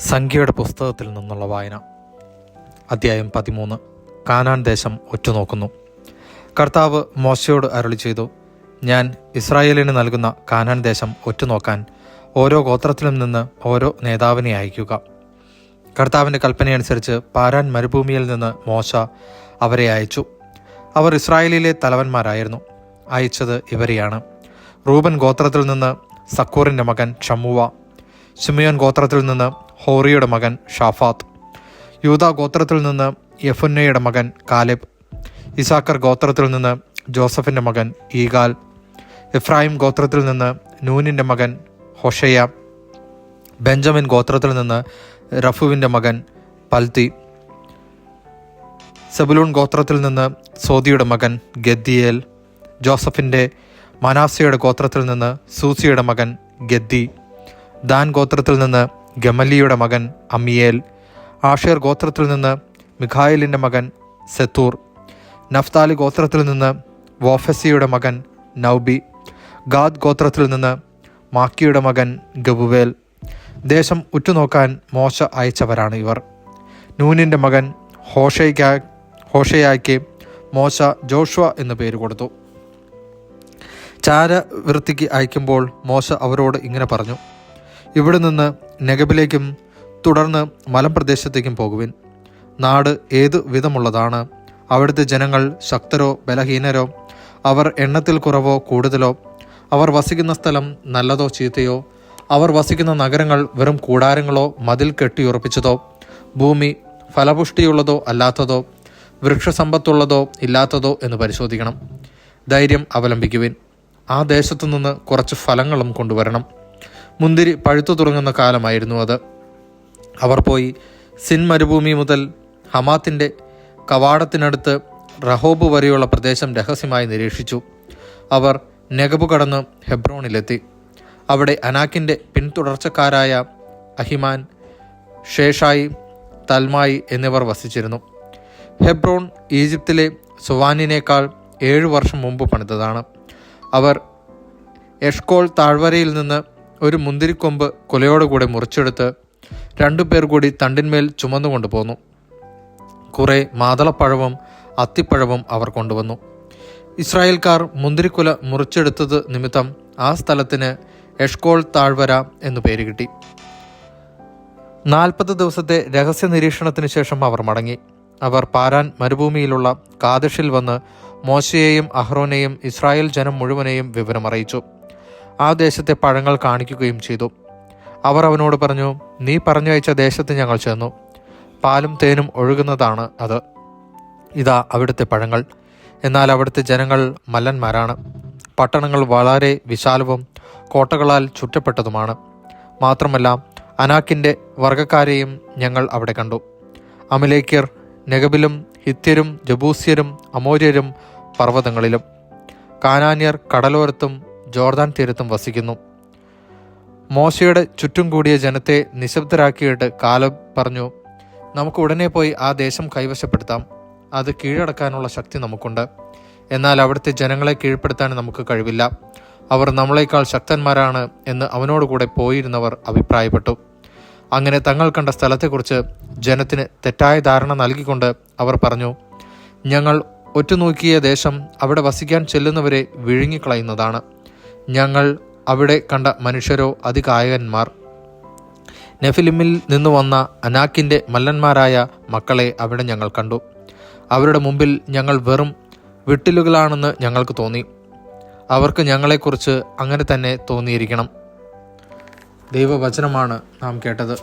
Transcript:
സംഖ്യയുടെ പുസ്തകത്തിൽ നിന്നുള്ള വായന. അധ്യായം പതിമൂന്ന്. കാനാൻ ദേശം ഒറ്റുനോക്കുന്നു. കർത്താവ് മോശയോട് അരളി ചെയ്തു ഞാൻ ഇസ്രായേലിന് നൽകുന്ന കാനാൻ ദേശം ഒറ്റുനോക്കാൻ ഓരോ ഗോത്രത്തിലും നിന്ന് ഓരോ നേതാവിനെ അയക്കുക. കർത്താവിന്റെ കൽപ്പനയനുസരിച്ച് പാരാൻ മരുഭൂമിയിൽ നിന്ന് മോശ അവരെ അയച്ചു. അവർ ഇസ്രായേലിലെ തലവന്മാരായിരുന്നു. അയച്ചത് ഇവരെയാണ്. റൂബൻ ഗോത്രത്തിൽ നിന്ന് സക്കൂറിന്റെ മകൻ ഷമ്മുവ. ഷിമിയോൻ ഗോത്രത്തിൽ നിന്ന് ഹോറിയുടെ മകൻ ഷാഫാത്ത്. യൂത ഗോത്രത്തിൽ നിന്ന് യഫുന്നയുടെ മകൻ കാലിബ്. ഇസാക്കർ ഗോത്രത്തിൽ നിന്ന് ജോസഫിന്റെ മകൻ ഈഗാൽ. ഇഫ്രാഹിം ഗോത്രത്തിൽ നിന്ന് നൂനിന്റെ മകൻ ഹൊഷയ ബെഞ്ചമിൻ ഗോത്രത്തിൽ നിന്ന് റഫുവിന്റെ മകൻ പൽത്തി. സെബുലൂൺ ഗോത്രത്തിൽ നിന്ന് സോദിയുടെ മകൻ ഗദ്ദിയേൽ ജോസഫിന്റെ മനാസയുടെ ഗോത്രത്തിൽ നിന്ന് സൂസിയുടെ മകൻ ഗദ്ദി. ദാൻ ഗോത്രത്തിൽ നിന്ന് ഗമലിയുടെ മകൻ അമിയേൽ ആഷേർ ഗോത്രത്തിൽ നിന്ന് മിഖായലിന്റെ മകൻ സെത്തൂർ നഫ്താലി ഗോത്രത്തിൽ നിന്ന് വോഫസിയുടെ മകൻ നൗബി ഗാദ് ഗോത്രത്തിൽ നിന്ന് മാക്കിയുടെ മകൻ ഗബുവേൽ. ദേശം ഉറ്റുനോക്കാൻ മോശ അയച്ചവരാണ് ഇവർ. നൂനിന്റെ മകൻ ഹോഷയ്ക്കാ ഹോഷയായ്ക്ക് മോശ ജോഷുവ എന്ന് പേര് കൊടുത്തു. ചാരവൃത്തിക്ക് അയക്കുമ്പോൾ മോശ അവരോട് ഇങ്ങനെ പറഞ്ഞു ഇവിടെ നിന്ന് നെഗബിലേക്കും തുടർന്ന് മലപ്രദേശത്തേക്കും പോകുവിൻ. നാട് ഏതു വിധമുള്ളതാണ്? അവിടുത്തെ ജനങ്ങൾ ശക്തരോ ബലഹീനരോ? അവർ എണ്ണത്തിൽ കുറവോ കൂടുതലോ? അവർ വസിക്കുന്ന സ്ഥലം നല്ലതോ ചീത്തയോ? അവർ വസിക്കുന്ന നഗരങ്ങൾ വെറും കൂടാരങ്ങളോ മതിൽ കെട്ടിയുറപ്പിച്ചതോ ഭൂമി ഫലപുഷ്ടിയുള്ളതോ അല്ലാത്തതോ? വൃക്ഷസമ്പത്തുള്ളതോ ഇല്ലാത്തതോ എന്ന് പരിശോധിക്കണം. ധൈര്യം അവലംബിക്കുവിൻ. ആ ദേശത്തു നിന്ന് കുറച്ച് ഫലങ്ങളും കൊണ്ടുവരണം. മുന്തിരി പഴുത്തു തുടങ്ങുന്ന കാലമായിരുന്നു അത്. അവർ പോയി സിൻ മരുഭൂമി മുതൽ ഹമാത്തിന്റെ കവാടത്തിനടുത്ത് റഹോബ് വരെയുള്ള പ്രദേശം രഹസ്യമായി നിരീക്ഷിച്ചു. അവർ നെഗബ് കടന്ന് ഹെബ്രോണിലെത്തി. അവിടെ അനാക്കിന്റെ പിന്തുടർച്ചക്കാരായ അഹിമാൻ ഷേഷായി തൽമായി എന്നിവർ വസിച്ചിരുന്നു. ഹെബ്രോൺ ഈജിപ്തിലെ സുവാനിനേക്കാൾ ഏഴു വർഷം മുമ്പ് പണിതതാണ്. അവർ എഷ്കോൾ താഴ്വരയിൽ നിന്ന് ഒരു മുന്തിരിക്കൊമ്പ് കൊലയോടുകൂടെ മുറിച്ചെടുത്ത് രണ്ടു പേർ കൂടി തണ്ടിന്മേൽ ചുമന്നുകൊണ്ട് പോന്നു കുറെ മാതളപ്പഴവും അത്തിപ്പഴവും അവർ കൊണ്ടുവന്നു. ഇസ്രായേൽക്കാർ മുന്തിരിക്കുല മുറിച്ചെടുത്തത് നിമിത്തം ആ സ്ഥലത്തിന് എഷ്കോൾ താഴ്വര എന്നു പേര് കിട്ടി. നാൽപ്പത് ദിവസത്തെ രഹസ്യ നിരീക്ഷണത്തിന് ശേഷം അവർ മടങ്ങി. അവർ പാരാൻ മരുഭൂമിയിലുള്ള കാദിഷിൽ വന്ന് മോശയെയും അഹ്റോനെയും ഇസ്രായേൽ ജനം മുഴുവനെയും വിവരമറിയിച്ചു. ആ ദേശത്തെ പഴങ്ങൾ കാണിക്കുകയും ചെയ്തു. അവർ അവനോട് പറഞ്ഞു നീ പറഞ്ഞു അയച്ച ദേശത്ത് ഞങ്ങൾ ചെന്നു. പാലും തേനും ഒഴുകുന്നതാണ് അത്. ഇതാ അവിടുത്തെ പഴങ്ങൾ. എന്നാൽ അവിടുത്തെ ജനങ്ങൾ മല്ലന്മാരാണ്. പട്ടണങ്ങൾ വളരെ വിശാലവും കോട്ടകളാൽ ചുറ്റപ്പെട്ടതുമാണ്. മാത്രമല്ല അനാക്കിന്റെ വർഗക്കാരെയും ഞങ്ങൾ അവിടെ കണ്ടു. അമലേക്കർ നെഗബിലും ഹിത്യരും ജബൂസ്യരും അമോര്യരും പർവതങ്ങളിലും. കാനാന്യർ കടലോരത്തും ജോർദാൻ തീരത്തും വസിക്കുന്നു. മോശയുടെ ചുറ്റും കൂടിയ ജനത്തെ നിശബ്ദരാക്കിയിട്ട് കാലം പറഞ്ഞു നമുക്ക് ഉടനെ പോയി ആ ദേശം കൈവശപ്പെടുത്താം. അത് കീഴടക്കാനുള്ള ശക്തി നമുക്കുണ്ട്. എന്നാൽ അവിടുത്തെ ജനങ്ങളെ കീഴ്പ്പെടുത്താൻ നമുക്ക് കഴിവില്ല. അവർ നമ്മളെക്കാൾ ശക്തന്മാരാണ് എന്ന് അവനോടുകൂടെ പോയിരുന്നവർ അഭിപ്രായപ്പെട്ടു. അങ്ങനെ തങ്ങൾ കണ്ട സ്ഥലത്തെക്കുറിച്ച് ജനത്തിന് തെറ്റായ ധാരണ നൽകിക്കൊണ്ട് അവർ പറഞ്ഞു ഞങ്ങൾ ഒറ്റുനോക്കിയ ദേശം അവിടെ വസിക്കാൻ ചെല്ലുന്നവരെ വിഴുങ്ങിക്കളയുന്നതാണ്. ഞങ്ങൾ അവിടെ കണ്ട മനുഷ്യരോ അതികായകന്മാർ. നെഫിലിമിൽ നിന്ന് വന്ന അനാക്കിന്റെ മല്ലന്മാരായ മക്കളെ അവിടെ ഞങ്ങൾ കണ്ടു. അവരുടെ മുമ്പിൽ ഞങ്ങൾ വെറും വിട്ടിലുകളാണെന്ന് ഞങ്ങൾക്ക് തോന്നി. അവർക്ക് ഞങ്ങളെക്കുറിച്ച് അങ്ങനെ തന്നെ തോന്നിയിരിക്കണം. ദൈവവചനമാണ് നാം കേട്ടത്.